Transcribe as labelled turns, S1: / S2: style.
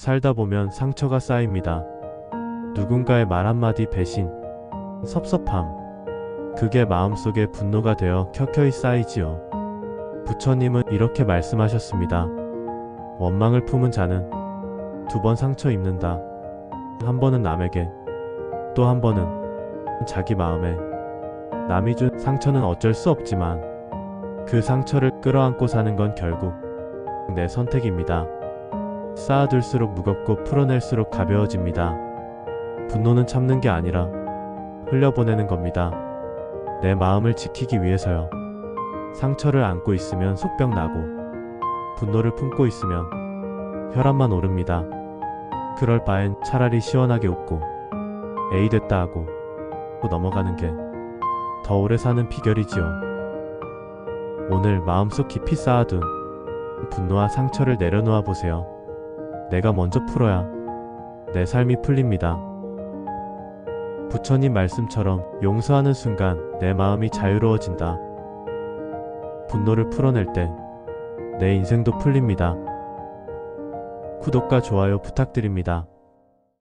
S1: 살다 보면 상처가 쌓입니다. 누군가의 말 한마디 배신, 섭섭함. 그게 마음속에 분노가 되어 켜켜이 쌓이지요. 부처님은 이렇게 말씀하셨습니다. 원망을 품은 자는 두 번 상처 입는다. 한 번은 남에게, 또 한 번은 자기 마음에. 남이 준 상처는 어쩔 수 없지만 그 상처를 끌어안고 사는 건 결국 내 선택입니다. 쌓아둘수록 무겁고 풀어낼수록 가벼워집니다. 분노는 참는 게 아니라 흘려보내는 겁니다. 내 마음을 지키기 위해서요. 상처를 안고 있으면 속병 나고, 분노를 품고 있으면 혈압만 오릅니다. 그럴 바엔 차라리 시원하게 웃고, 에이 됐다 하고, 또 넘어가는 게 더 오래 사는 비결이지요. 오늘 마음속 깊이 쌓아둔 분노와 상처를 내려놓아 보세요. 내가 먼저 풀어야 내 삶이 풀립니다. 부처님 말씀처럼 용서하는 순간 내 마음이 자유로워진다. 분노를 풀어낼 때 내 인생도 풀립니다. 구독과 좋아요 부탁드립니다.